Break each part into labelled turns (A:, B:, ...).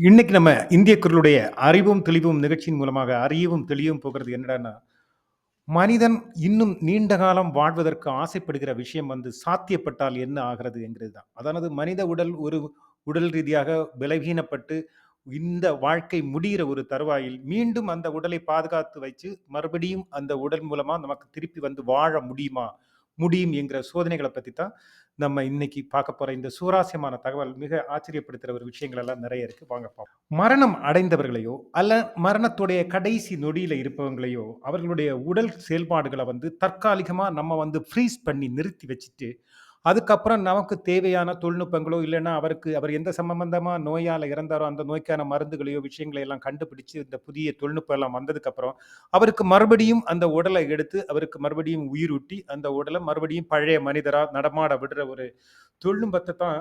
A: இன்னைக்கு நம்ம இந்திய குரலுடைய அறிவும் தெளிவும் நிகழ்ச்சியின் மூலமாக அறியவும் தெளிவும் போகிறது என்னடான்னா மனிதன் இன்னும் நீண்ட காலம் வாழ்வதற்கு ஆசைப்படுகிற விஷயம் வந்து சாத்தியப்பட்டால் என்ன ஆகிறது என்கிறது தான். அதானது மனித உடல் ஒரு உடல் ரீதியாக விலகீனப்பட்டு இந்த வாழ்க்கை முடிகிற ஒரு தருவாயில் மீண்டும் அந்த உடலை பாதுகாத்து வச்சு மறுபடியும் அந்த உடல் மூலமா நமக்கு திருப்பி வந்து வாழ முடியுமா? முடியும் என்கிற சோதனைகளை பற்றி தான் நம்ம இன்னைக்கு பார்க்க போகிற இந்த சுவாரஸ்யமான தகவல். மிக ஆச்சரியப்படுத்துகிற ஒரு விஷயங்கள் எல்லாம் நிறைய இருக்குது வாங்க பார்ப்போம். மரணம் அடைந்தவர்களையோ அல்ல மரணத்துடைய கடைசி நொடியில் இருப்பவங்களையோ அவர்களுடைய உடல் செயல்பாடுகளை வந்து தற்காலிகமாக நம்ம வந்து ஃப்ரீஸ் பண்ணி நிறுத்தி வச்சுட்டு அதுக்கப்புறம் நமக்கு தேவையான தொழில்நுட்பங்களோ இல்லைன்னா அவருக்கு அவர் எந்த சம்பந்தமாக நோயால் இறந்தாரோ அந்த நோய்க்கான மருந்துகளையோ விஷயங்களை எல்லாம் கண்டுபிடிச்சு இந்த புதிய தொழில்நுட்பம் எல்லாம் வந்ததுக்கப்புறம் அவருக்கு மறுபடியும் அந்த உடலை எடுத்து அவருக்கு மறுபடியும் உயிரூட்டி அந்த உடலை மறுபடியும் பழைய மனிதராக நடமாட விடுற ஒரு தொழில்நுட்பத்தை தான்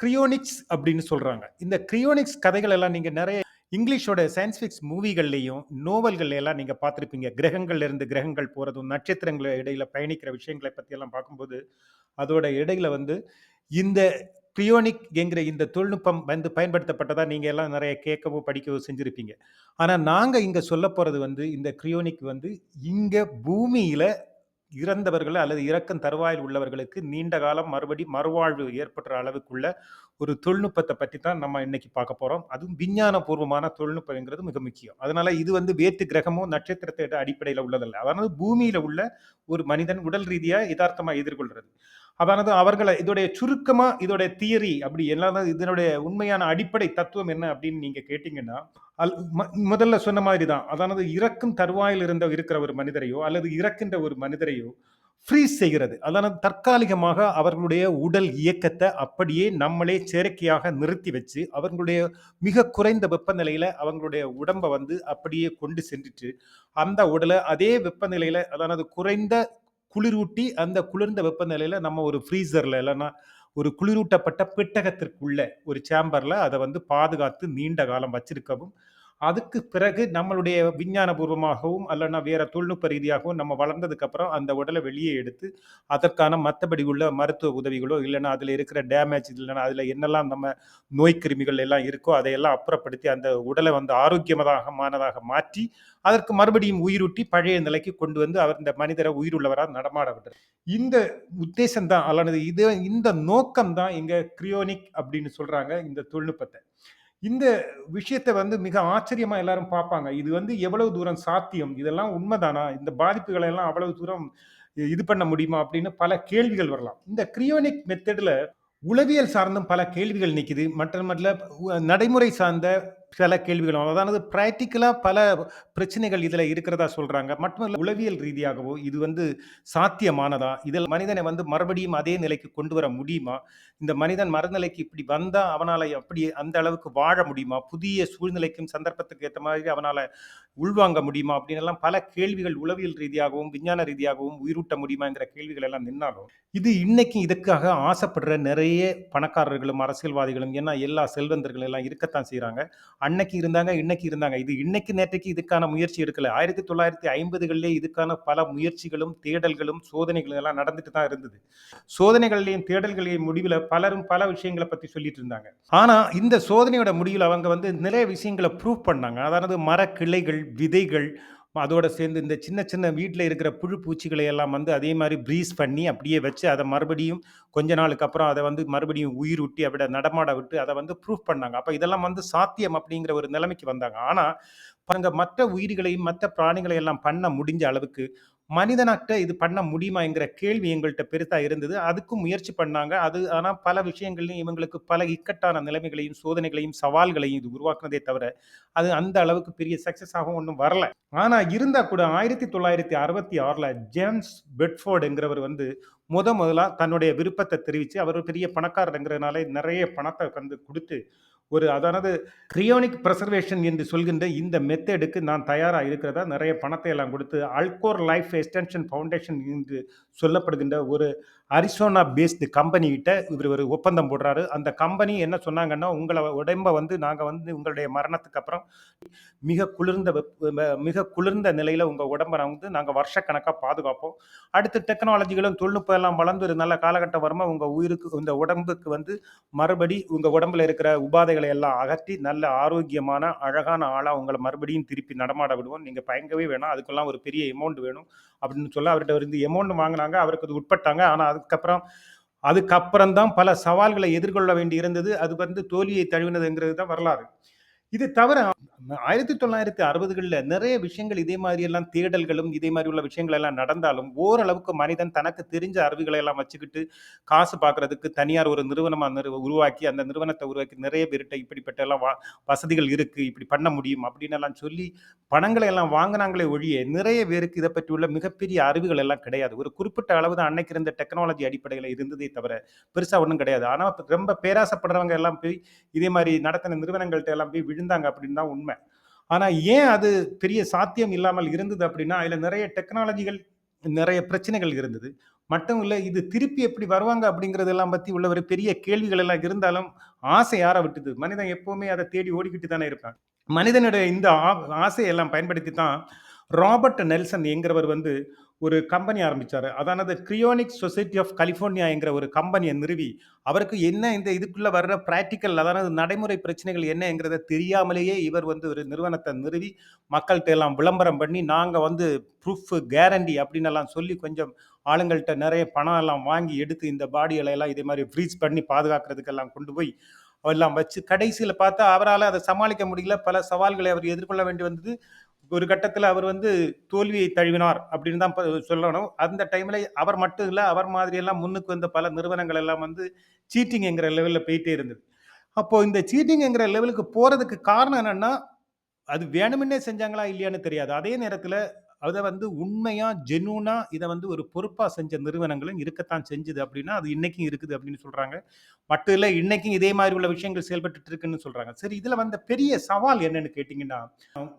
A: கிரியோனிக்ஸ் அப்படின்னு சொல்கிறாங்க இந்த கிரியோனிக்ஸ் கதைகள் எல்லாம் நீங்கள் நிறைய இங்கிலீஷோட சயின்ஸ் ஃபிக்ஸ் மூவிகள்லையும் நோவல்கள் எல்லாம் பார்த்துருப்பீங்க. கிரகங்கள்ல இருந்து கிரகங்கள் போகிறதும் நட்சத்திரங்கள் இடையில பயணிக்கிற விஷயங்களை பற்றியெல்லாம் பார்க்கும்போது அதோட இடையில வந்து இந்த கிரியோனிக் என்கிற இந்த தொழில்நுட்பம் வந்து பயன்படுத்தப்பட்டதா நீங்கள் எல்லாம் நிறைய கேட்கவோ படிக்கவோ செஞ்சுருப்பீங்க. ஆனால் நாங்கள் இங்கே சொல்ல போகிறது வந்து இந்த கிரியோனிக் வந்து இங்கே பூமியில இறந்தவர்கள் அல்லது இறக்கும் தருவாயில் உள்ளவர்களுக்கு நீண்ட காலம் மறுபடி மறுவாழ்வு ஏற்படுற அளவுக்குள்ள ஒரு தொழில்நுட்பத்தை பற்றி தான் நம்ம இன்னைக்கு பார்க்க போகிறோம் அதுவும் விஞ்ஞான பூர்வமான தொழில்நுட்பங்கிறது மிக முக்கியம். அதனால இது வந்து வேற்று கிரகமோ நட்சத்திரத்தை அடிப்படையில் உள்ளதல்ல. அதாவது பூமியில உள்ள ஒரு மனிதன் உடல் ரீதியாக யதார்த்தமாக எதிர்கொள்றது. அதானது அவர்களை இதோடைய சுருக்கமா இதோடைய தியரி அப்படி எல்லாம் இதனுடைய உண்மையான அடிப்படை தத்துவம் என்ன அப்படின்னு நீங்க கேட்டீங்கன்னா அல் முதல்ல சொன்ன மாதிரி தான் அதானது இறக்கும் தருவாயில் இருந்த இருக்கிற ஒரு மனிதரையோ அல்லது இறக்கின்ற ஒரு மனிதரையோ ஃப்ரீஸ் செய்கிறது. அதானது தற்காலிகமாக அவர்களுடைய உடல் இயக்கத்தை அப்படியே நம்மளே செயற்கையாக நிறுத்தி வச்சு அவர்களுடைய மிக குறைந்த வெப்பநிலையில அவங்களுடைய உடம்பை வந்து அப்படியே கொண்டு சென்றுட்டு அந்த உடலை அதே வெப்பநிலையில அதானது குறைந்த குளிரூட்டி அந்த குளிர்ந்த வெப்பநிலையில நம்ம ஒரு ஃப்ரீசர்ல இல்லைன்னா ஒரு குளிரூட்டப்பட்ட பெட்டகத்திற்குள்ள ஒரு சேம்பர்ல அதை வந்து பாதுகாத்து நீண்ட காலம் வச்சிருக்கவும் அதுக்கு பிறகு நம்மளுடைய விஞ்ஞானபூர்வமாகவும் அல்லனா வேற தொழில்நுட்ப ரீதியாகவும் நம்ம வளர்ந்ததுக்கு அப்புறம் அந்த உடலை வெளியே எடுத்து அதற்கான மற்றபடி உள்ள மருத்துவ உதவிகளோ இல்லைன்னா அதில் இருக்கிற டேமேஜ் இல்லைன்னா அதில் என்னெல்லாம் நம்ம நோய் கிருமிகள் எல்லாம் இருக்கோ அதையெல்லாம் அப்புறப்படுத்தி அந்த உடலை வந்து ஆரோக்கியமாக மானதாக மாற்றி அதற்கு மறுபடியும் உயிரூட்டி பழைய நிலைக்கு கொண்டு வந்து அவர் இந்த மனிதரை உயிருள்ளவராக நடமாட விடுறார் இந்த உத்தேசம் தான் அல்லது இது இந்த நோக்கம் தான் இங்கே கிரியோனிக் அப்படின்னு சொல்கிறாங்க இந்த தொழில்நுட்பத்தை. இந்த விஷயத்தை வந்து மிக ஆச்சரியமா எல்லாரும் பார்ப்பாங்க. இது வந்து எவ்வளவு தூரம் சாத்தியம்? இதெல்லாம் உண்மைதானா? இந்த பாதிப்புகளை எல்லாம் அவ்வளவு தூரம் இது பண்ண முடியுமா? அப்படின்னு பல கேள்விகள் வரலாம். இந்த கிரியோனிக் மெத்தடில் உளவியல் சார்ந்தும் பல கேள்விகள் நிற்கிது மற்ற உ- நடைமுறை சார்ந்த சில கேள்விகளும் அதாவது ப்ராக்டிக்கலாக பல பிரச்சனைகள் இதில் இருக்கிறதா மட்டும் இல்லை உளவியல் ரீதியாகவோ இது வந்து சாத்தியமானதா? இதில் மனிதனை வந்து மறுபடியும் அதே நிலைக்கு கொண்டு வர முடியுமா? இந்த மனிதன் மறுநிலைக்கு இப்படி வந்தால் அவனால் அப்படி அந்த அளவுக்கு வாழ முடியுமா? புதிய சூழ்நிலைக்கும் சந்தர்ப்பத்துக்கு ஏற்ற மாதிரி அவனால் உள்வாங்க முடியுமா? அப்படின்னு எல்லாம் பல கேள்விகள் உளவியல் ரீதியாகவும் விஞ்ஞான ரீதியாகவும் உயிரூட்ட முடியுமாங்கிற கேள்விகள் எல்லாம் நின்னாலும் இது இன்னைக்கு இதுக்காக ஆசைப்படுற நிறைய பணக்காரர்களும் அரசியல்வாதிகளும் ஏன்னா எல்லா செல்வந்தர்கள் எல்லாம் இருக்கத்தான் செய்கிறாங்க அன்னைக்கு இருந்தாங்க இன்னைக்கு இருந்தாங்க. இது இன்னைக்கு நேற்றைக்கு இதுக்கான முயற்சி எடுக்கல. ஆயிரத்தி தொள்ளாயிரத்தி ஐம்பதுகளிலே இதுக்கான பல முயற்சிகளும் தேடல்களும் சோதனைகளும் எல்லாம் நடந்துட்டு தான் இருந்தது. சோதனைகளையும் தேடல்களையும் முடிவில் பலரும் பல விஷயங்களை பற்றி சொல்லிட்டு இருந்தாங்க. ஆனால் இந்த சோதனையோட முடிவில் அவங்க வந்து நிறைய விஷயங்களை ப்ரூவ் பண்ணாங்க. அதாவது மரக்கிளைகள் விதைகள் அதோட சேர்ந்து இந்த சின்ன சின்ன வீட்டில் இருக்கிற புழு பூச்சிகளை எல்லாம் வந்து அதே மாதிரி ப்ரீஸ் பண்ணி அப்படியே வச்சு அதை மறுபடியும் கொஞ்ச நாளுக்கு அப்புறம் அதை வந்து மறுபடியும் உயிர் ஊட்டி அப்படி நடமாட விட்டு அதை வந்து ப்ரூஃப் பண்ணாங்க. அப்போ இதெல்லாம் வந்து சாத்தியம் அப்படிங்கிற ஒரு நிலைமைக்கு வந்தாங்க. ஆனால் பாருங்க மற்ற உயிர்களையும் மற்ற பிராணிகளை எல்லாம் பண்ண முடிஞ்ச அளவுக்கு மனிதனாட்ட இது பண்ண முடியுமாங்கிற கேள்வி எங்கள்கிட்ட பெருசா இருந்தது. அதுக்கும் முயற்சி பண்ணாங்க. அது ஆனால் பல விஷயங்கள்லையும் இவங்களுக்கு பல இக்கட்டான நிலைமைகளையும் சோதனைகளையும் சவால்களையும் இது உருவாக்குனதே தவிர அது அந்த அளவுக்கு பெரிய சக்சஸ் ஆகும் ஒன்றும் வரல. ஆனா இருந்தா கூட ஆயிரத்தி தொள்ளாயிரத்தி அறுபத்தி ஆறுல ஜேம்ஸ் பெட்ஃபோர்டுங்கிறவர் வந்து முத முதலா தன்னுடைய விருப்பத்தை தெரிவித்து அவர் பெரிய பணக்காரருங்கிறதுனால நிறைய பணத்தை வந்து கொடுத்து ஒரு அதானது கிரியோனிக் ப்ரெசர்வேஷன் என்று சொல்கின்ற இந்த மெத்தடுக்கு நான் தயாராக இருக்கிறதா? நிறைய பணத்தை எல்லாம் கொடுத்து அல்கோர் லைஃப் எக்ஸ்டென்ஷன் ஃபவுண்டேஷன் என்று சொல்லப்படுகின்ற ஒரு அரிசோனா பேஸ்டு கம்பெனிகிட்ட இவர் ஒரு ஒப்பந்தம் போடுறாரு. அந்த கம்பெனி என்ன சொன்னாங்கன்னா உங்களை உடம்ப வந்து நாங்கள் வந்து உங்களுடைய மரணத்துக்கு அப்புறம் மிக குளிர்ந்த மிக குளிர்ந்த நிலையில் உங்கள் உடம்பை வந்து நாங்கள் வருஷக்கணக்காக பாதுகாப்போம். அடுத்த டெக்னாலஜிகளும் தொழில்நுட்ப எல்லாம் வளர்ந்து ஒரு நல்ல காலகட்டம் வருமா உங்க உயிருக்கு இந்த உடம்புக்கு வந்து மறுபடி உங்க உடம்புல இருக்கிற உபாதைகளை எல்லாம் அகற்றி நல்ல ஆரோக்கியமான அழகான ஆளா உங்களை மறுபடியும் திருப்பி நடமாட விடுவோம். நீங்க பயங்கவே வேணாம். அதுக்கெல்லாம் ஒரு பெரிய அமௌண்ட் வேணும் அப்படின்னு சொல்ல அவர்கிட்ட இருந்து அமௌண்ட் வாங்கினாங்க. அவருக்கு அது உட்பட்டாங்க. ஆனா அதுக்கப்புறம் அதுக்கப்புறம் தான் பல சவால்களை எதிர்கொள்ள வேண்டி இருந்தது. அது வந்து தோல்வியை தழுவினதுங்கிறது தான் வரலாறு. இது தவிர ஆயிரத்தி தொள்ளாயிரத்தி அறுபதுகளில் நிறைய விஷயங்கள் இதே மாதிரி எல்லாம் தேடல்களும் இதே மாதிரி உள்ள விஷயங்கள் எல்லாம் நடந்தாலும் ஓரளவுக்கு மனிதன் தனக்கு தெரிஞ்ச அறிவுகளை எல்லாம் வச்சுக்கிட்டு காசு பார்க்கறதுக்கு தனியார் ஒரு நிறுவனமா நிறு உருவாக்கி அந்த நிறுவனத்தை உருவாக்கி நிறைய பேர்கிட்ட இப்படிப்பட்ட எல்லாம் வா- வசதிகள் இருக்கு இப்படி பண்ண முடியும் அப்படின்னு எல்லாம் சொல்லி பணங்களை எல்லாம் வாங்கினாங்களே ஒழிய நிறைய பேருக்கு இதை பற்றி உள்ள மிகப்பெரிய அறிவுகள் எல்லாம் கிடையாது. ஒரு குறிப்பிட்ட அளவு தான் அன்னைக்கு இருந்த டெக்னாலஜி அடிப்படையில் இருந்ததே தவிர பெருசாக ஒன்றும் கிடையாது. ஆனால் ரொம்ப பேராசப்படுறவங்க எல்லாம் போய் இதே மாதிரி நடத்தின நிறுவனங்கள்ட்ட எல்லாம் போய் விழுந்தாங்க அப்படின்னு தான் உண்மை. ஆனால் ஏன் அது பெரிய சாத்தியம் இல்லாமல் இருந்தது அப்படின்னா அதில் நிறைய டெக்னாலஜிகள் நிறைய பிரச்சனைகள் இருந்தது. மட்டும் இல்லை இது திருப்பி எப்படி வருவாங்க அப்படிங்கிறதெல்லாம் பற்றி உள்ள ஒரு பெரிய கேள்விகள் எல்லாம் இருந்தாலும் ஆசை யாரை விட்டுது? மனிதன் எப்போவுமே அதை தேடி ஓடிக்கிட்டு தானே இருப்பான். மனிதனுடைய இந்த ஆ- ஆசையெல்லாம் பயன்படுத்தி தான் ராபர்ட் நெல்சன் என்கிறவர் வந்து ஒரு கம்பெனி ஆரம்பிச்சாரு. அதானது கிரியோனிக் சொசைட்டி ஆஃப் கலிஃபோர்னியா என்கிற ஒரு கம்பெனியை நிறுவி அவருக்கு என்ன இந்த இதுக்குள்ளே வர்ற ப்ராக்டிக்கல் அதாவது நடைமுறை பிரச்சனைகள் என்னங்கிறத தெரியாமலேயே இவர் வந்து ஒரு நிறுவனத்தை நிறுவி மக்கள்கிட்ட எல்லாம் விளம்பரம் பண்ணி நாங்கள் வந்து ப்ரூஃப் கேரண்டி அப்படின்னு எல்லாம் சொல்லி கொஞ்சம் ஆளுங்கள்ட்ட நிறைய பணம் எல்லாம் வாங்கி எடுத்து இந்த பாடிகளை எல்லாம் இதே மாதிரி ஃப்ரீஸ் பண்ணி பாதுகாக்கிறதுக்கெல்லாம் கொண்டு போய் எல்லாம் வச்சு கடைசியில் பார்த்தா அவரால் அதை சமாளிக்க முடியல. பல சவால்களை அவர் எதிர்கொள்ள வேண்டி வந்தது. ஒரு கட்டத்தில் அவர் வந்து தோல்வியை தழுவினார் அப்படின்னு தான் ப- சொல்லணும். அந்த டைமில் அவர் மட்டும் இல்லை அவர் மாதிரியெல்லாம் முன்னுக்கு வந்த பல நிறுவனங்கள் எல்லாம் வந்து சீட்டிங்ங்கிற லெவலில் போயிட்டே இருந்தது. அப்போ இந்த சீட்டிங்ங்கிற லெவலுக்கு போறதுக்கு காரணம் என்னன்னா அது வேணுமென்னே செஞ்சாங்களா இல்லையான்னு தெரியாது. அதே நேரத்தில் அதை வந்து உண்மையாக ஜெனூனாக இதை வந்து ஒரு பொறுப்பாக செஞ்ச நிறுவனங்களும் இருக்கத்தான் செஞ்சுது அப்படின்னா அது இன்னைக்கும் இருக்குது அப்படின்னு சொல்கிறாங்க மட்டும் இல்லை இன்னைக்கும் இதே மாதிரி உள்ள விஷயங்கள் செயல்பட்டு இருக்குன்னு சொல்கிறாங்க சரி இதில் வந்த பெரிய சவால் என்னன்னு கேட்டிங்கன்னா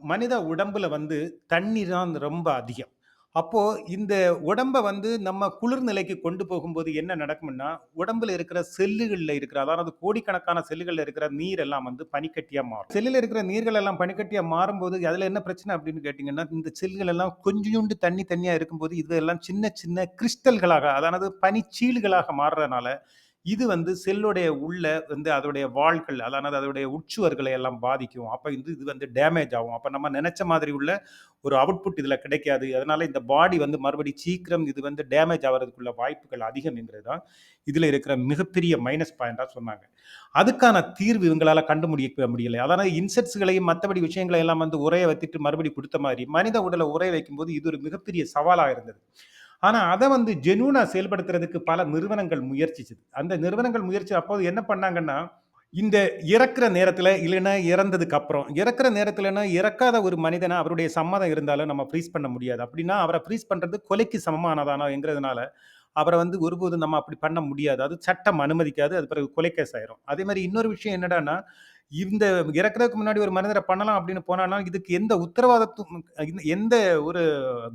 A: மனித உடம்புல வந்து தண்ணீர் தான் ரொம்ப அதிகம். அப்போ இந்த உடம்ப வந்து நம்ம குளிர் நிலைக்கு கொண்டு போகும்போது என்ன நடக்கும்னா உடம்புல இருக்கிற செல்லுகள்ல இருக்கிற அதாவது கோடிக்கணக்கான செல்லுகள்ல இருக்கிற நீர் எல்லாம் வந்து பனிக்கட்டியா மாறும். செல்லில் இருக்கிற நீர்கள் எல்லாம் பனிக்கட்டியா மாறும்போது அதுல என்ன பிரச்சனை அப்படின்னு கேட்டீங்கன்னா இந்த செல்கள் எல்லாம் கொஞ்சோண்டு தண்ணி தண்ணியா இருக்கும்போது இதெல்லாம் சின்ன சின்ன கிறிஸ்டல்களாக அதாவது பனிச்சீல்களாக மாறுறதுனால இது வந்து செல்லுடைய உள்ள வந்து அதோடைய வாள்கள் அதானது அதோடைய உட்சுவர்களை எல்லாம் பாதிக்கும். அப்போ இது இது வந்து டேமேஜ் ஆகும். அப்போ நம்ம நினைச்ச மாதிரி உள்ள ஒரு அவுட்புட் இதில் கிடைக்காது. அதனால இந்த பாடி வந்து மறுபடி சீக்கிரம் இது வந்து டேமேஜ் ஆகிறதுக்குள்ள வாய்ப்புகள் அதிகம் என்கிறது தான் இதில் இருக்கிற மிகப்பெரிய மைனஸ் பாயிண்டாக சொன்னாங்க. அதுக்கான தீர்வு இவங்களால் கண்டுபிடிக்க முடியலை. அதனால் இன்செட்ஸ்களையும் மற்றபடி விஷயங்களை எல்லாம் வந்து உரைய வைத்துட்டு மறுபடி கொடுத்த மாதிரி மனித உடலை உரைய வைக்கும்போது இது ஒரு மிகப்பெரிய சவாலாக இருந்தது. ஆனால் அதை வந்து ஜெனூனாக செயல்படுத்துறதுக்கு பல நிறுவனங்கள் முயற்சிச்சது. அந்த நிறுவனங்கள் முயற்சி அப்போது என்ன பண்ணாங்கன்னா இந்த இறக்குற நேரத்தில் இல்லைன்னா இறந்ததுக்கு அப்புறம் இறக்குற நேரத்துலன்னா இறக்காத ஒரு மனிதனை அவருடைய சம்மதம் இருந்தாலும் நம்ம ஃப்ரீஸ் பண்ண முடியாது. அப்படின்னா அவரை ஃப்ரீஸ் பண்ணுறது கொலைக்கு சமமானதானோங்கிறதுனால அவரை வந்து ஒருபோதும் நம்ம அப்படி பண்ண முடியாது. அது சட்டம் அனுமதிக்காது. அது பிறகு கொலை கேஸ் ஆயிரும். அதே மாதிரி இன்னொரு விஷயம் என்னடான்னா இந்த இறக்குறதுக்கு முன்னாடி ஒரு மனிதரை பண்ணலாம் அப்படின்னு போனாலும் இதுக்கு எந்த உத்தரவாதத்தும் இந்த- எந்த ஒரு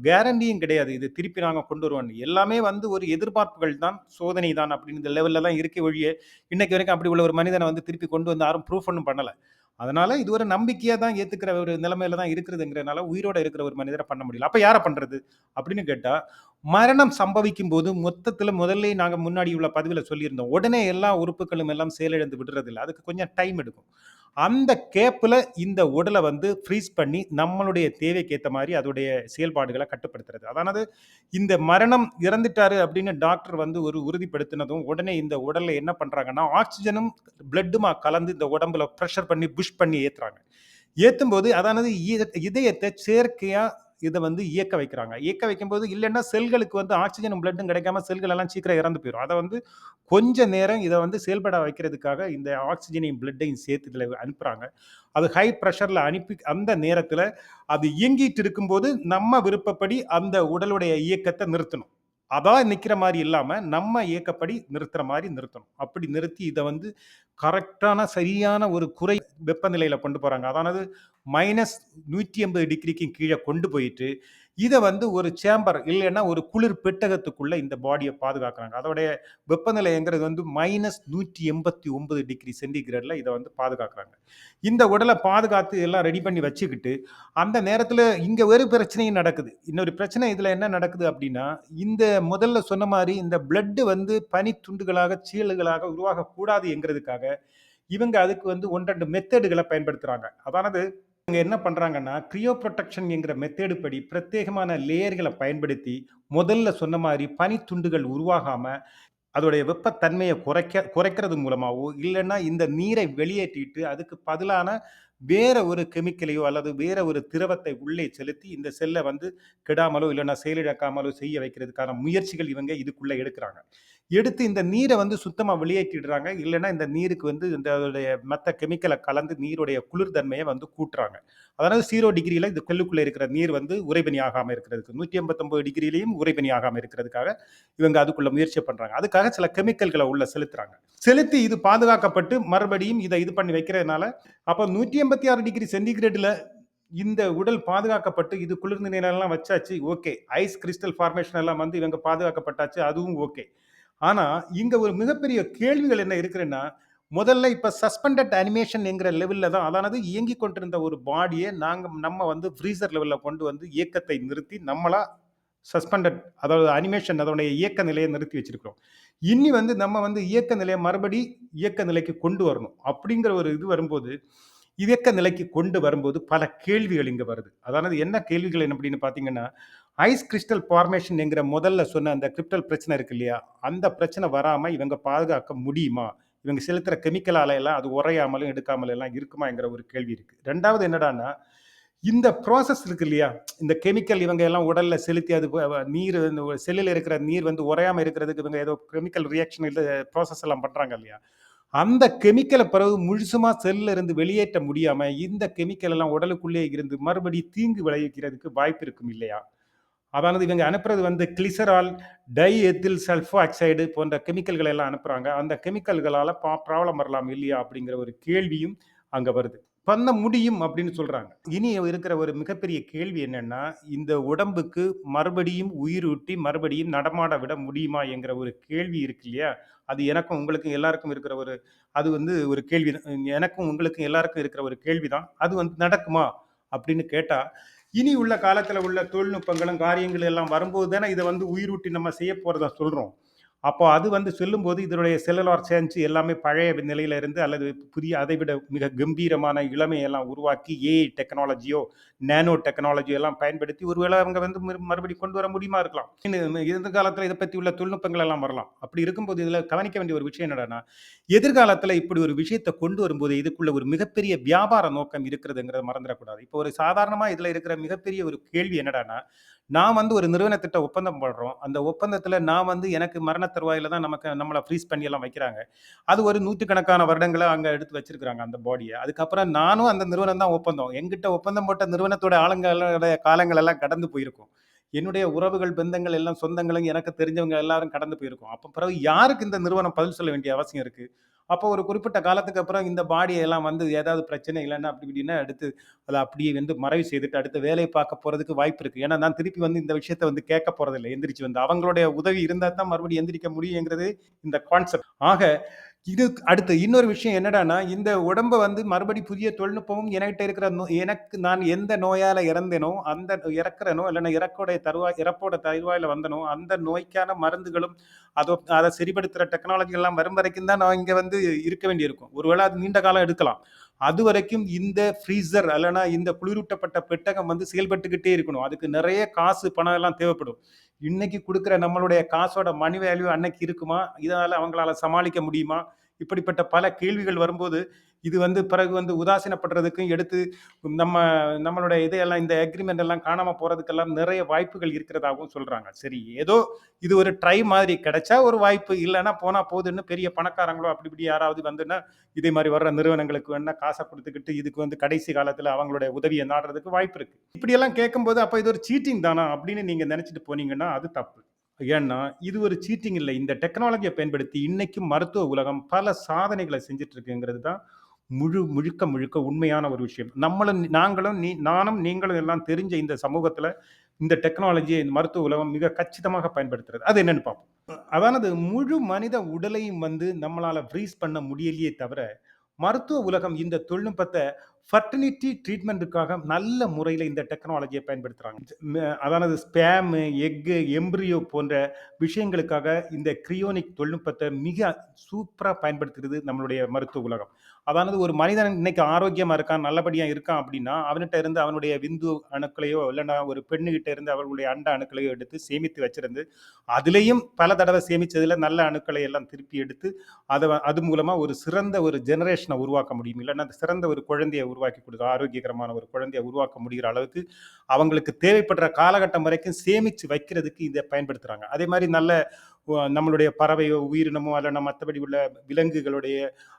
A: கேரண்டியும் கிடையாது. இது திருப்பி நாங்கள் கொண்டு வருவோம் எல்லாமே வந்து ஒரு எதிர்பார்ப்புகள் தான் சோதனை தான் அப்படின்னு இந்த லெவலில் தான் இருக்க வழியே இன்னைக்கு வரைக்கும் அப்படி உள்ள ஒரு மனிதனை வந்து திருப்பி கொண்டு வந்து யாரும் ப்ரூஃப் ஒன்றும் பண்ணலை. அதனால இது ஒரு நம்பிக்கையாக தான் ஏத்துக்கிற ஒரு நிலைமையில தான் இருக்கிறதுங்கிறனால உயிரோட இருக்கிற ஒரு மனிதரை பண்ண முடியல. அப்போ யாரை பண்ணுறது அப்படின்னு கேட்டால் மரணம் சம்பவிக்கும் போது மொத்தத்தில் முதல்ல நாங்கள் முன்னாடி உள்ள பதிவில் சொல்லியிருந்தோம். உடனே எல்லா உறுப்புகளும் எல்லாம் செயலிழந்து விடுறதில்ல. அதுக்கு கொஞ்சம் டைம் எடுக்கும். அந்த கேப்பில் இந்த உடலை வந்து ஃப்ரீஸ் பண்ணி நம்மளுடைய தேவைக்கு ஏற்ற மாதிரி அதோடைய செயல்பாடுகளை கட்டுப்படுத்துறது. அதானது இந்த மரணம் இறந்துட்டாரு அப்படின்னு டாக்டர் வந்து ஒரு உறுதிப்படுத்தினதும் உடனே இந்த உடலில் என்ன பண்ணுறாங்கன்னா ஆக்சிஜனும் பிளட்டுமா கலந்து இந்த உடம்புல ப்ரெஷர் பண்ணி புஷ் பண்ணி ஏற்றுறாங்க ஏற்றும் போது அதானது இதயத்தை செயற்கையாக இதை வந்து இயக்க வைக்கிறாங்க. இயக்க வைக்கும்போது இல்லைன்னா செல்களுக்கு வந்து ஆக்சிஜனும் பிளட்டும் கிடைக்காம செல்கள் எல்லாம் சீக்கிரம் இறந்து போயிடும் அதை வந்து கொஞ்ச நேரம் இதை வந்து செயல்பட வைக்கிறதுக்காக இந்த ஆக்சிஜனையும் பிளட்டையும் சேர்த்து இதில் அனுப்புகிறாங்க அது ஹை ப்ரெஷரில் அனுப்பி அந்த நேரத்தில் அது இயங்கிட்டு இருக்கும்போது நம்ம விருப்பப்படி அந்த உடலுடைய இயக்கத்தை நிறுத்தணும். அதான் நிற்கிற மாதிரி இல்லாமல் நம்ம இயக்கப்படி நிறுத்துற மாதிரி நிறுத்தணும். அப்படி நிறுத்தி இதை வந்து கரெக்டான சரியான ஒரு குறை வெப்பநிலையில் கொண்டு போகிறாங்க அதானது மைனஸ் நூற்றி ஐம்பது டிகிரிக்கும் கீழே கொண்டு போயிட்டு இதை வந்து ஒரு சேம்பர் இல்லைன்னா ஒரு குளிர் பெட்டகத்துக்குள்ள இந்த பாடியை பாதுகாக்கிறாங்க. அதோடைய வெப்பநிலைங்கிறது வந்து -189 டிகிரி சென்டிகிரேட்ல இதை வந்து பாதுகாக்கிறாங்க. இந்த உடலை பாதுகாத்து எல்லாம் ரெடி பண்ணி வச்சுக்கிட்டு, அந்த நேரத்தில் இங்கே வேறு பிரச்சனையும் நடக்குது. இன்னொரு பிரச்சனை இதில் என்ன நடக்குது அப்படின்னா இந்த முதல்ல சொன்ன மாதிரி இந்த பிளட்டு வந்து பனித்துண்டுகளாக, சீலுகளாக உருவாகக்கூடாது என்கிறதுக்காக, இவங்க அதுக்கு வந்து ஒன்றெண்டு மெத்தடுகளை பயன்படுத்துகிறாங்க அதானது இவங்க என்ன பண்ணுறாங்கன்னா கிரியோ ப்ரொடெக்ஷன் என்கிற மெத்தேடு படி பிரத்யேகமான லேயர்களை பயன்படுத்தி, முதல்ல சொன்ன மாதிரி பனி துண்டுகள் உருவாகாமல் அதோடைய வெப்பத்தன்மையை குறைக்க குறைக்கிறது மூலமாகவோ இல்லைன்னா இந்த நீரை வெளியேற்றிட்டு அதுக்கு பதிலான வேற ஒரு கெமிக்கலையோ அல்லது வேற ஒரு திரவத்தை உள்ளே செலுத்தி, இந்த செல்லை வந்து கெடாமலோ, இல்லைன்னா செயலிழக்காமலோ செய்ய வைக்கிறதுக்கான முயற்சிகள் இவங்க இதுக்குள்ளே எடுக்கிறாங்க. எடுத்து இந்த நீரை வந்து சுத்தமாக வெளியேற்றிடுறாங்க. இல்லைன்னா இந்த நீருக்கு வந்து இந்த அதோடைய மற்ற கெமிக்கலை கலந்து நீருடைய குளிர்தன்மையை வந்து கூட்டுறாங்க. அதாவது ஜீரோ டிகிரியில் இந்த கல்லுக்குள்ளே இருக்கிற நீர் வந்து உறைபனி ஆகாமல் இருக்கிறதுக்கு. நூற்றி ஐம்பத்தொம்பது டிகிரிலையும் உறைபனி ஆகாமல் இருக்கிறதுக்காக, இவங்க அதுக்குள்ள முயற்சி பண்ணுறாங்க அதுக்காக சில கெமிக்கல்களை உள்ள செலுத்துறாங்க. செலுத்தி இது பாதுகாக்கப்பட்டு மறுபடியும் இதை இது பண்ணி வைக்கிறதுனால, அப்போ நூற்றி எண்பத்தி ஆறு டிகிரி சென்டிகிரேட்ல இந்த உடல் பாதுகாக்கப்பட்டு, இது குளிர்ந்த நிலையெல்லாம் வச்சாச்சு. ஓகே. ஐஸ் கிரிஸ்டல் ஃபார்மேஷன் எல்லாம் வந்து இவங்க பாதுகாக்கப்பட்டாச்சு. அதுவும் ஓகே. ஆனா, இங்க ஒரு மிகப்பெரிய கேள்விகள் என்ன இருக்குன்னா, முதல்ல இப்ப சஸ்பெண்டட் அனிமேஷன் என்கிற லெவல்ல தான் அதானது இயங்கிக் கொண்டிருந்த ஒரு பாடியை நாங்க நம்ம வந்து ஃப்ரீசர் லெவல்ல கொண்டு வந்து இயக்கத்தை நிறுத்தி, நம்மளா சஸ்பெண்டட் அதாவது அனிமேஷன் அதனுடைய இயக்க நிலையை நிறுத்தி வச்சிருக்கிறோம். இனி வந்து நம்ம வந்து இயக்க நிலையை மறுபடி இயக்க நிலைக்கு கொண்டு வரணும். அப்படிங்கிற ஒரு இது வரும்போது, இயக்க நிலைக்கு கொண்டு வரும்போது பல கேள்விகள் இங்கே வருது. அதானது என்ன கேள்விகள் என்ன அப்படின்னு பார்த்தீங்கன்னா, ஐஸ் கிரிஸ்டல் ஃபார்மேஷன் என்கிற முதல்ல சொன்ன அந்த கிரிப்டல் பிரச்சனை இருக்கு இல்லையா? அந்த பிரச்சனை வராமல் இவங்க பாதுகாக்க முடியுமா? இவங்க செலுத்துகிற கெமிக்கலால எல்லாம் அது உறையாமலும், எடுக்காமலும் எல்லாம் இருக்குமாங்கிற ஒரு கேள்வி இருக்குது ரெண்டாவது என்னடான்னா, இந்த ப்ராசஸ் இருக்கு இல்லையா? இந்த கெமிக்கல் இவங்க எல்லாம் உடல்ல செலுத்தி அது நீர் இந்த இருக்கிற நீர் வந்து உரையாமல் இருக்கிறதுக்கு இவங்க ஏதோ கெமிக்கல் ரியாக்ஷன் இல்லை ப்ராசஸ் எல்லாம் பண்ணுறாங்க இல்லையா? அந்த கெமிக்கலை பிறகு முழுசுமா செல்ல இருந்து வெளியேற்ற முடியாம, இந்த கெமிக்கல் எல்லாம் உடலுக்குள்ளே இருந்து மறுபடியும் தீங்கு விளைவிக்கிறதுக்கு வாய்ப்பு இருக்கும் இல்லையா? அதாவது இவங்க அனுப்புறது வந்து கிளிசரால், டை எத்தில் சல்ஃபாக்சைடு போன்ற கெமிக்கல்களை எல்லாம் அனுப்புறாங்க. அந்த கெமிக்கல்களால் பா ப்ராப்ளம் வரலாம் இல்லையா? அப்படிங்கிற ஒரு கேள்வியும் அங்கே வருது. பண்ண முடியும் அப்படின்னு சொல்கிறாங்க இனி இருக்கிற ஒரு மிகப்பெரிய கேள்வி என்னென்னா இந்த உடம்புக்கு மறுபடியும் உயிரூட்டி, மறுபடியும் நடமாட விட முடியுமா? என்கிற ஒரு கேள்வி இருக்கு இல்லையா? அது எனக்கும் உங்களுக்கும் எல்லாருக்கும் இருக்கிற ஒரு அது வந்து ஒரு கேள்வி தான். எனக்கும் உங்களுக்கும் எல்லாருக்கும் இருக்கிற ஒரு கேள்வி தான். அது வந்து நடக்குமா? அப்படின்னு கேட்டால் இனி உள்ள காலத்தில் உள்ள தொழில்நுட்பங்களும், காரியங்கள் எல்லாம் வரும்போது தானே இதை வந்து உயிரூட்டி நம்ம செய்ய போறதா சொல்கிறோம் அப்போ அது வந்து சொல்லும்போது இதனுடைய செல்லுலார் சேஞ்சு எல்லாமே பழைய நிலையில இருந்து அல்லது புதிய அதைவிட மிக கம்பீரமான இளமையெல்லாம் உருவாக்கி ஏஐ டெக்னாலஜியோ, நேனோ டெக்னாலஜியோ எல்லாம் பயன்படுத்தி ஒருவேளை அவங்க வந்து மறு மறுபடியும் கொண்டு வர முடியுமா இருக்கலாம். இந்த காலத்தில் இதை பற்றி உள்ள தொழில்நுட்பங்கள் எல்லாம் வரலாம். அப்படி இருக்கும்போது இதில் கவனிக்க வேண்டிய ஒரு விஷயம் என்னடான்னா, எதிர்காலத்தில் இப்படி ஒரு விஷயத்தை கொண்டு வரும்போது இதுக்குள்ள ஒரு மிகப்பெரிய வியாபார நோக்கம் இருக்கிறதுங்கிறத மறந்துடக்கூடாது இப்போ ஒரு சாதாரணமாக இதில் இருக்கிற மிகப்பெரிய ஒரு கேள்வி என்னடான்னா, நான் வந்து ஒரு நிறுவனத்திட்ட ஒப்பந்தம் போடுறோம். அந்த ஒப்பந்தத்தில் நான் வந்து எனக்கு மரண தருவாயில தான் நமக்கு நம்மளை ஃப்ரீஸ் பண்ணி எல்லாம் வைக்கிறாங்க. அது ஒரு நூற்றுக்கணக்கான வருடங்களை அங்கே எடுத்து வச்சிருக்கிறாங்க அந்த பாடியை அதுக்கப்புறம் நானும் அந்த நிறுவனம் தான் ஒப்பந்தம். எங்கிட்ட ஒப்பந்தம் போட்ட நிறுவனத்தோட ஆளுங்களோட காலங்கள் எல்லாம் கடந்து போயிருக்கும். என்னுடைய உறவுகள், பந்தங்கள் எல்லாம் சொந்தங்களும் எனக்கு தெரிஞ்சவங்க எல்லாரும் கடந்து போயிருக்கும். அப்போ பிறகு யாருக்கு இந்த நிறுவனம் பதில் சொல்ல வேண்டிய அவசியம் இருக்குது அப்போ ஒரு குறிப்பிட்ட காலத்துக்கு அப்புறம் இந்த பாடியை எல்லாம் வந்து ஏதாவது பிரச்சனை இல்லைன்னா அப்படி இப்படின்னா எடுத்து அதை அப்படியே வந்து மறைவு செய்துட்டு அடுத்து வேலையை பார்க்க போகிறதுக்கு வாய்ப்பு இருக்குது ஏன்னா நான் திருப்பி வந்து இந்த விஷயத்த வந்து கேட்க போகிறதில்ல எந்திரிச்சு வந்து. அவங்களுடைய உதவி இருந்தால் தான் மறுபடியும் எந்திரிக்க முடியுங்கிறது இந்த கான்செப்ட். ஆக இது அடுத்து இன்னொரு விஷயம் என்னடான்னா, இந்த உடம்ப வந்து மறுபடி புதிய தொழில்நுட்பமும் என்கிட்ட இருக்கிற நோ எனக்கு நான் எந்த நோயால இறந்தேனோ, அந்த இறக்கிறேனோ இல்லைன்னா இறக்கோடைய தருவாய் இறப்போட தருவாயில வந்தனோ, அந்த நோய்க்கான மருந்துகளும், அதோ அதை சரிப்படுத்துகிற டெக்னாலஜி எல்லாம் வரும் வரைக்கும் தான் நான் இங்கே வந்து இருக்க வேண்டியிருக்கும். ஒருவேளை அது நீண்ட காலம் எடுக்கலாம். அது வரைக்கும் இந்த ஃப்ரீசர் அல்லனா இந்த குளிரூட்டப்பட்ட பெட்டகம் வந்து செயல்பட்டுக்கிட்டே இருக்கணும். அதுக்கு நிறைய காசு, பணம் எல்லாம் தேவைப்படும். இன்னைக்கு கொடுக்குற நம்மளுடைய காசோட மணி வேல்யூ அன்னைக்கு இருக்குமா? இதனால அவங்களால சமாளிக்க முடியுமா? இப்படிப்பட்ட பல கேள்விகள் வரும்போது, இது வந்து பிறகு வந்து உதாசீனப்படுறதுக்கும் எடுத்து நம்ம நம்மளுடைய இதையெல்லாம் இந்த அக்ரிமெண்ட் எல்லாம் காணாம போகிறதுக்கெல்லாம் நிறைய வாய்ப்புகள் இருக்கிறதாகவும் சொல்கிறாங்க சரி ஏதோ இது ஒரு ட்ரை மாதிரி கிடைச்சா ஒரு வாய்ப்பு. இல்லைன்னா போனால் போதுன்னு பெரிய பணக்காரங்களோ அப்படி இப்படி யாராவது வந்துன்னா, இதே மாதிரி வர்ற நிறுவனங்களுக்கு வேணா காசை கொடுத்துக்கிட்டு இதுக்கு வந்து கடைசி காலத்தில் அவங்களுடைய உதவியை நாடுறதுக்கு வாய்ப்பு இருக்குது இப்படியெல்லாம் கேட்கும்போது அப்போ இது ஒரு சீட்டிங் தானா? அப்படின்னு நீங்கள் நினச்சிட்டு போனீங்கன்னா, அது தப்பு. ஏன்னா, இது ஒரு சீட்டிங் இல்லை இந்த டெக்னாலஜியை பயன்படுத்தி இன்னைக்கு மருத்துவ உலகம் பல சாதனைகளை செஞ்சுட்டு இருக்குங்கிறது தான் முழு முழுக்க முழுக்க உண்மையான ஒரு விஷயம். நம்மளும் நாங்களும் நீ நானும் நீங்களும் எல்லாம் தெரிஞ்ச இந்த சமூகத்தில் இந்த டெக்னாலஜியை இந்த மருத்துவ உலகம் மிக கச்சிதமாக பயன்படுத்துறது. அது என்னன்னு பார்ப்போம். அதானது முழு மனித உடலையும் வந்து நம்மளால ஃப்ரீஸ் பண்ண முடியலையே தவிர, மருத்துவ உலகம் இந்த தொழில்நுட்பத்தை ஃபெர்டிலிட்டி ட்ரீட்மெண்ட்டுக்காக நல்ல முறையில் இந்த டெக்னாலஜியை பயன்படுத்துகிறாங்க அதாவது அதானது ஸ்பேமு, எக்கு, எம்ப்ரியோ போன்ற விஷயங்களுக்காக இந்த கிரியோனிக் தொழில்நுட்பத்தை மிக சூப்பராக பயன்படுத்துகிறது நம்மளுடைய மருத்துவ உலகம். அதானது ஒரு மனிதன் இன்னைக்கு ஆரோக்கியமாக இருக்கான், நல்லபடியாக இருக்கான் அப்படின்னா, அவன்கிட்ட இருந்து அவனுடைய விந்து அணுக்களையோ, இல்லைன்னா ஒரு பெண்ணுகிட்ட இருந்து அவர்களுடைய அண்ட அணுக்களையோ எடுத்து சேமித்து வச்சிருந்து, அதுலேயும் பல தடவை சேமித்ததில் நல்ல அணுக்களை எல்லாம் திருப்பி எடுத்து, அதை அது மூலமாக ஒரு சிறந்த ஒரு ஜெனரேஷனை உருவாக்க முடியும். இல்லைன்னா சிறந்த ஒரு குழந்தையை உருவாக்கி கொடுத்து ஆரோக்கியகரமான ஒரு குழந்தையை உருவாக்க முடிகிற அளவுக்கு, அவங்களுக்கு தேவைப்படுற காலகட்டம் வரைக்கும் சேமித்து வைக்கிறதுக்கு இதை பயன்படுத்துகிறாங்க அதே மாதிரி நல்ல நம்மளுடைய பறவையோ, உயிரினமோ அல்ல மற்றபடி உள்ள விலங்குகளுடைய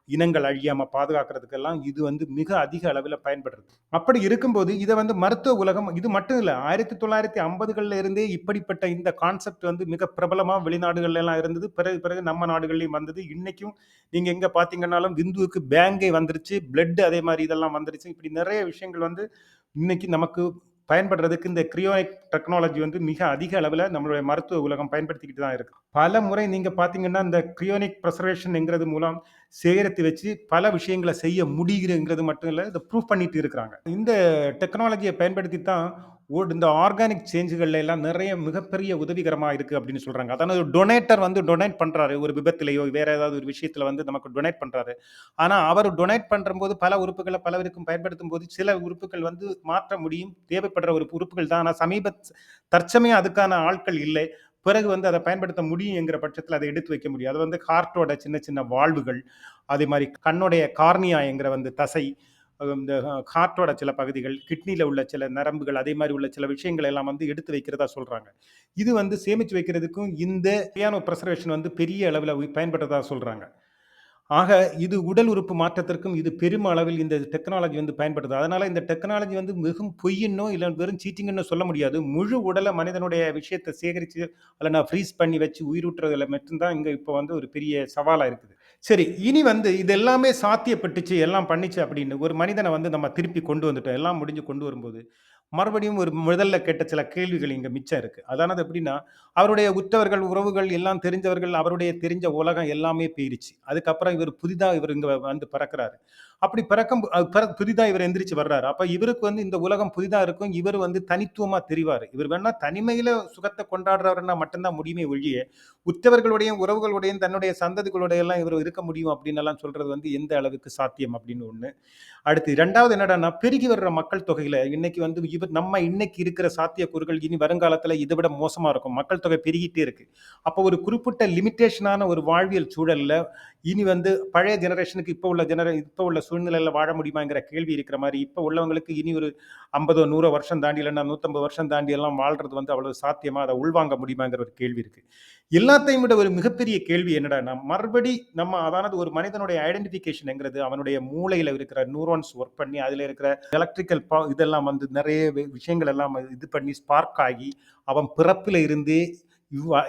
A: இனங்கள் அழியாமல் பாதுகாக்கிறதுக்கெல்லாம் இது வந்து மிக அதிக அளவில் பயன்படுறது. அப்படி இருக்கும்போது, இதை வந்து மருத்துவ உலகம் இது மட்டும் இல்லை ஆயிரத்தி தொள்ளாயிரத்தி ஐம்பதுகளில் இருந்தே இப்படிப்பட்ட இந்த கான்செப்ட் வந்து மிக பிரபலமாக வெளிநாடுகள்லாம் இருந்தது. பிறகு பிறகு நம்ம நாடுகள்லையும் வந்தது. இன்னைக்கும் நீங்கள் எங்கே பார்த்தீங்கன்னாலும் விந்துவுக்கு பேங்கே வந்துருச்சு. பிளட் அதே மாதிரி இதெல்லாம் வந்துருச்சு. இப்படி நிறைய விஷயங்கள் வந்து இன்னைக்கு நமக்கு பயன்படுறதுக்கு இந்த கிரியோனிக் டெக்னாலஜி வந்து மிக அதிக அளவில் நம்மளுடைய மருத்துவ உலகம் பயன்படுத்திக்கிட்டு தான் இருக்கு. பல முறை நீங்கள் பார்த்தீங்கன்னா, இந்த கிரியோனிக் ப்ரெசர்வேஷன்ங்கிறது மூலம் சேகரித்து வச்சு பல விஷயங்களை செய்ய முடியுங்கிறது மட்டும் இல்லை இதை ப்ரூவ் பண்ணிட்டு இருக்கிறாங்க. இந்த டெக்னாலஜியை பயன்படுத்தி தான் ஓட் இந்த ஆர்கானிக் சேஞ்சுகள்ல எல்லாம் நிறைய மிகப்பெரிய உதவிகரமாக இருக்குது அப்படின்னு சொல்கிறாங்க அதானது டொனேட்டர் வந்து டொனேட் பண்ணுறாரு ஒரு விபத்துலையோ வேற ஏதாவது ஒரு விஷயத்தில் வந்து நமக்கு டொனேட் பண்ணுறாரு ஆனால் அவர் டொனேட் பண்ணும்போது பல உறுப்புகளை பலவருக்கும் பயன்படுத்தும் போது சில உறுப்புகள் வந்து மாற்ற முடியும். தேவைப்படுற ஒரு உறுப்புகள் தான். ஆனால் சமீபத் தற்சமயம் அதுக்கான ஆட்கள் இல்லை. பிறகு வந்து அதை பயன்படுத்த முடியும் என்கிற அதை எடுத்து வைக்க முடியும். அது வந்து ஹார்ட்டோட சின்ன சின்ன வாழ்வுகள் அதே மாதிரி கண்ணுடைய கார்னியா என்கிற வந்து தசை, இந்த ஹார்ட்டோட சில பகுதிகள், கிட்னியில் உள்ள சில நரம்புகள், அதே மாதிரி உள்ள சில விஷயங்கள் எல்லாம் வந்து எடுத்து வைக்கிறதா சொல்கிறாங்க இது வந்து சேமித்து வைக்கிறதுக்கும் இந்த பியானோ ப்ரெசர்வேஷன் வந்து பெரிய அளவில் பயன்படுறதா சொல்கிறாங்க ஆக இது உடல் உறுப்பு மாற்றத்திற்கும் இது பெரும் அளவில் இந்த டெக்னாலஜி வந்து பயன்படுது. அதனால இந்த டெக்னாலஜி வந்து மிகவும் பொய்யின்னோ, இல்லை வெறும் சீட்டிங்ன்னு சொல்ல முடியாது. முழு உடலை மனிதனுடைய விஷயத்தை சேகரித்து அதில் நான் ஃப்ரீஸ் பண்ணி வச்சு உயிரூட்டுறதுல மட்டும்தான் இங்கே இப்போ வந்து ஒரு பெரிய சவாலாக இருக்குது. சரி, இனி வந்து இது எல்லாமே சாத்தியப்பட்டுச்சு, எல்லாம் பண்ணிச்சு அப்படின்னு ஒரு மனிதனை வந்து நம்ம திருப்பி கொண்டு வந்துட்டோம். எல்லாம் முடிஞ்சு கொண்டு வரும்போது, மறுபடியும் ஒரு முதல்ல கேட்ட சில கேள்விகள் இங்க மிச்சம் இருக்கு. அதானது எப்படின்னா, அவருடைய உற்றவர்கள், உறவுகள் எல்லாம் தெரிஞ்சவர்கள், அவருடைய தெரிஞ்ச உலகம் எல்லாமே போயிருச்சு. அதுக்கப்புறம் இவர் புதிதா இவர் இங்க வந்து பறக்கிறாரு அப்படி பிறக்கம் புதிதாக இவர் எந்திரிச்சு வர்றாரு. அப்போ இவருக்கு வந்து இந்த உலகம் புதிதாக இருக்கும். இவர் வந்து தனித்துவமாக தெரிவார் இவர் வேணா தனிமையில் சுகத்தை கொண்டாடுறவர்னா மட்டும்தான் முடியுமே ஒழிய, உற்றவர்களுடையும், உறவுகளுடையும், தன்னுடைய சந்ததிகளுடைய எல்லாம் இவர் இருக்க முடியும் அப்படின்னு எல்லாம் சொல்றது வந்து எந்த அளவுக்கு சாத்தியம் அப்படின்னு ஒன்று அடுத்து ரெண்டாவது என்னடானா பெருகி வர்ற மக்கள் தொகையில இன்னைக்கு வந்து இவர் நம்ம இன்னைக்கு இருக்கிற சாத்தியக்கூறுகள் இனி வருங்காலத்தில் இதை விட மோசமாக இருக்கும். மக்கள் தொகை பெருகிட்டே இருக்கு. அப்போ ஒரு குறிப்பிட்ட லிமிட்டேஷனான ஒரு வாழ்வியல் சூழலில் இனி வந்து பழைய ஜெனரேஷனுக்கு இப்போ உள்ள ஜெனரே இப்போ உள்ள சூழ்நிலையில் வாழ முடியுமாங்கிற கேள்வி இருக்கிற மாதிரி இப்போ உள்ளவங்களுக்கு இனி ஒரு 50ஓ, 100ஓ வருஷம் தாண்டி இல்லைன்னா நூற்றம்பது வருஷம் தாண்டி எல்லாம் வாழ்றது வந்து அவ்வளவு சாத்தியமாக அதை உள்வாங்க முடியுமாங்கிற ஒரு கேள்வி இருக்குது எல்லாத்தையும் விட ஒரு மிகப்பெரிய கேள்வி என்னடா மறுபடி நம்ம அதானது ஒரு மனிதனுடைய ஐடென்டிஃபிகேஷன்ங்கிறது அவனுடைய மூளையில் இருக்கிற நியூரான்ஸ் ஒர்க் பண்ணி, அதில் இருக்கிற எலக்ட்ரிக்கல் பா இதெல்லாம் வந்து நிறைய விஷயங்கள் எல்லாம் இது பண்ணி ஸ்பார்க் ஆகி, அவன் பிறப்பில் இருந்தே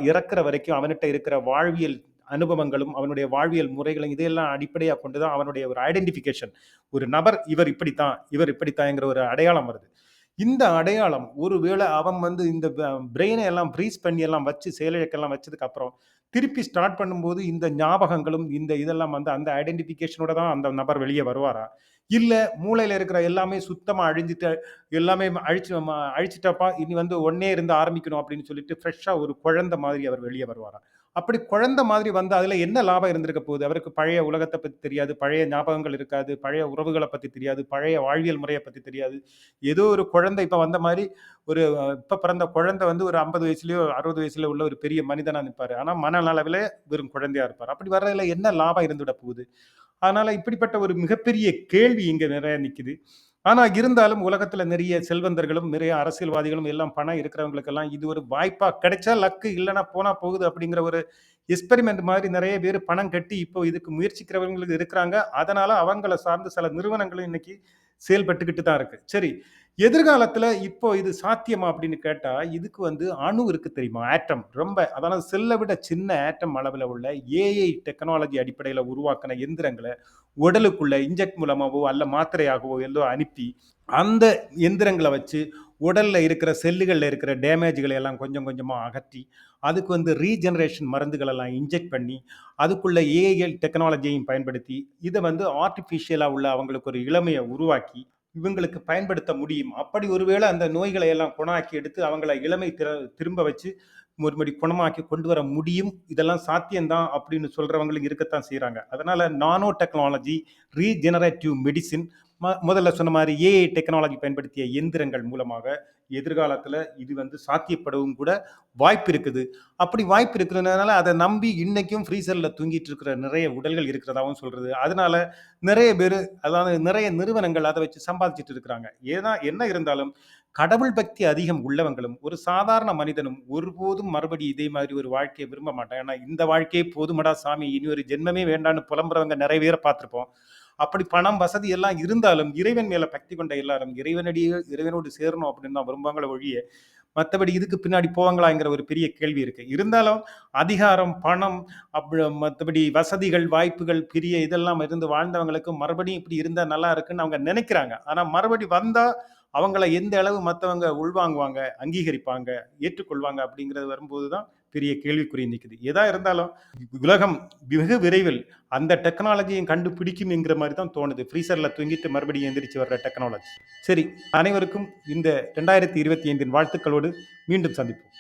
A: இறக்குற வரைக்கும் அவன்கிட்ட இருக்கிற வாழ்வியல் அனுபவங்களும், அவனுடைய வாழ்வியல் முறைகளும் இதையெல்லாம் அடிப்படையாக கொண்டு தான் அவனுடைய ஒரு ஐடென்டிஃபிகேஷன். ஒரு நபர் இவர் இப்படித்தான், இவர் இப்படித்தான்ங்கிற ஒரு அடையாளம் வருது. இந்த அடையாளம் ஒருவேளை அவன் வந்து இந்த பிரெயினை எல்லாம் ஃப்ரீஸ் பண்ணி எல்லாம் வச்சு செயலிழக்கெல்லாம் வச்சதுக்கு அப்புறம், திருப்பி ஸ்டார்ட் பண்ணும்போது இந்த ஞாபகங்களும், இந்த இதெல்லாம் வந்து அந்த ஐடென்டிஃபிகேஷனோட தான் அந்த நபர் வெளியே வருவாரா? இல்லை மூளையில் இருக்கிற எல்லாமே சுத்தமாக அழிஞ்சிட்டு எல்லாமே அழிச்சு அழிச்சிட்டப்பா இனி வந்து ஒன்னே இருந்து ஆரம்பிக்கணும் அப்படின்னு சொல்லிட்டு ஃப்ரெஷ்ஷாக ஒரு குழந்தை மாதிரி அவர் வெளியே வருவாரா? அப்படி குழந்தை மாதிரி வந்து அதுல என்ன லாபம் இருந்திருக்க போகுது? அவருக்கு பழைய உலகத்தை பத்தி தெரியாது, பழைய ஞாபகங்கள் இருக்காது, பழைய உறவுகளை பத்தி தெரியாது, பழைய வாழ்வியல் முறையை பத்தி தெரியாது. ஏதோ ஒரு குழந்தை இப்ப வந்த மாதிரி ஒரு இப்ப பிறந்த குழந்தை வந்து ஒரு 50 வயசுலயோ, 60 வயசுல உள்ள ஒரு பெரிய மனிதனா நிப்பாரு. ஆனா மனநலவில் வெறும் குழந்தையா இருப்பார் அப்படி வர்றதுல என்ன லாபம் இருந்துட போகுது? அதனால இப்படிப்பட்ட ஒரு மிகப்பெரிய கேள்வி இங்க நிறைய நிக்குது. ஆனால் இருந்தாலும் உலகத்தில் நிறைய செல்வந்தர்களும், நிறைய அரசியல்வாதிகளும் எல்லாம் பணம் இருக்கிறவங்களுக்கெல்லாம் இது ஒரு வாய்ப்பாக கிடைச்சா லக்கு, இல்லைன்னா போனால் போகுது அப்படிங்கிற ஒரு எக்ஸ்பெரிமெண்ட் மாதிரி நிறைய பேர் பணம் கட்டி இப்போ இதுக்கு முயற்சிக்கிறவங்களுக்கு இருக்கிறாங்க. அதனால் அவங்கள சார்ந்த சில நிறுவனங்களும் இன்னைக்கு செயல்பட்டுக்கிட்டு தான் இருக்குது சரி, எதிர்காலத்துல இப்போ இது சாத்தியமா அப்படின்னு கேட்டா, இதுக்கு வந்து அணு இருக்கு தெரியுமா? ஆட்டம். ரொம்ப அதாவது செல்லை விட சின்ன ஆட்டம் அளவில் உள்ள ஏஐ டெக்னாலஜி அடிப்படையில் உருவாக்கின எந்திரங்களை உடலுக்குள்ள இன்ஜெக்ட் மூலமாகவோ அல்ல மாத்திரையாகவோ எல்லோ அனுப்பி, அந்த எந்திரங்களை வச்சு உடலில் இருக்கிற செல்லுகளில் இருக்கிற டேமேஜ்களை எல்லாம் கொஞ்சம் கொஞ்சமாக அகற்றி, அதுக்கு வந்து ரீஜெனரேஷன் மருந்துகளெல்லாம் இன்ஜெக்ட் பண்ணி, அதுக்குள்ள ஏஐஎல் டெக்னாலஜியையும் பயன்படுத்தி, இதை வந்து ஆர்டிஃபிஷியலாக உள்ள அவங்களுக்கு ஒரு இளமையை உருவாக்கி, இவங்களுக்கு பயன்படுத்த முடியும். அப்படி ஒருவேளை அந்த நோய்களை எல்லாம் குணமாக்கி எடுத்து, அவங்கள இளமை திற திரும்ப வச்சு, மறுபடி குணமாக்கி கொண்டு வர முடியும். இதெல்லாம் சாத்தியம்தான் அப்படின்னு சொல்றவங்களும் இருக்கத்தான் செய்கிறாங்க அதனால நானோ டெக்னாலஜி, ரீஜெனரேட்டிவ் மெடிசின் ம முதல்ல சொன்ன மாதிரி ஏஐ டெக்னாலஜி பயன்படுத்திய இயந்திரங்கள் மூலமாக எதிர்காலத்தில் இது வந்து சாத்தியப்படவும் கூட வாய்ப்பு இருக்குது. அப்படி வாய்ப்பு இருக்கிறதுனால அதை நம்பி இன்னைக்கும் ஃப்ரீசரில் தூங்கிட்டு இருக்கிற நிறைய உடல்கள் இருக்கிறதாகவும் சொல்கிறது அதனால நிறைய பேர் அதாவது நிறைய நிறுவனங்கள் அதை வச்சு சம்பாதிச்சுட்டு இருக்கிறாங்க. ஏன்னா என்ன இருந்தாலும் கடவுள் பக்தி அதிகம் உள்ளவங்களும், ஒரு சாதாரண மனிதனும் ஒருபோதும் மறுபடி இதே மாதிரி ஒரு வாழ்க்கையை விரும்ப மாட்டேன் ஏன்னா இந்த வாழ்க்கையே போதுமடா சாமி! இனி ஒரு ஜென்மமே வேண்டான்னு புலம்புறவங்க நிறைய பேரை பார்த்துருப்போம் அப்படி பணம், வசதி எல்லாம் இருந்தாலும் இறைவன் மேல பக்தி கொண்ட எல்லாரும் இறைவனடியே இறைவனோடு சேரணும் அப்படின்னு தான் விரும்புவாங்களே ஒழிய, மற்றபடி இதுக்கு பின்னாடி போவாங்களாங்கிற ஒரு பெரிய கேள்வி இருக்கு. இருந்தாலும் அதிகாரம், பணம், அப்படி மற்றபடி வசதிகள், வாய்ப்புகள், பெரிய இதெல்லாம் இருந்து வாழ்ந்தவங்களுக்கு மறுபடியும் இப்படி இருந்தா நல்லா இருக்குன்னு அவங்க நினைக்கிறாங்க. ஆனா மறுபடி வந்தா அவங்கள எந்த அளவு மற்றவங்க உள்வாங்குவாங்க, அங்கீகரிப்பாங்க, ஏற்றுக்கொள்வாங்க அப்படிங்கிறது வரும்போது தான் பெரிய கேள்விக்குறி நிற்குது எதா இருந்தாலும் உலகம் வெகு விரைவில் அந்த டெக்னாலஜியும் கண்டுபிடிக்கும் என்கிற மாதிரி தான் தோணுது. ஃப்ரீசரில் தூங்கிட்டு மறுபடியும் எந்திரிச்சு வர்ற டெக்னாலஜி. சரி, அனைவருக்கும் இந்த 2025 வாழ்த்துக்களோடு மீண்டும் சந்திப்போம்.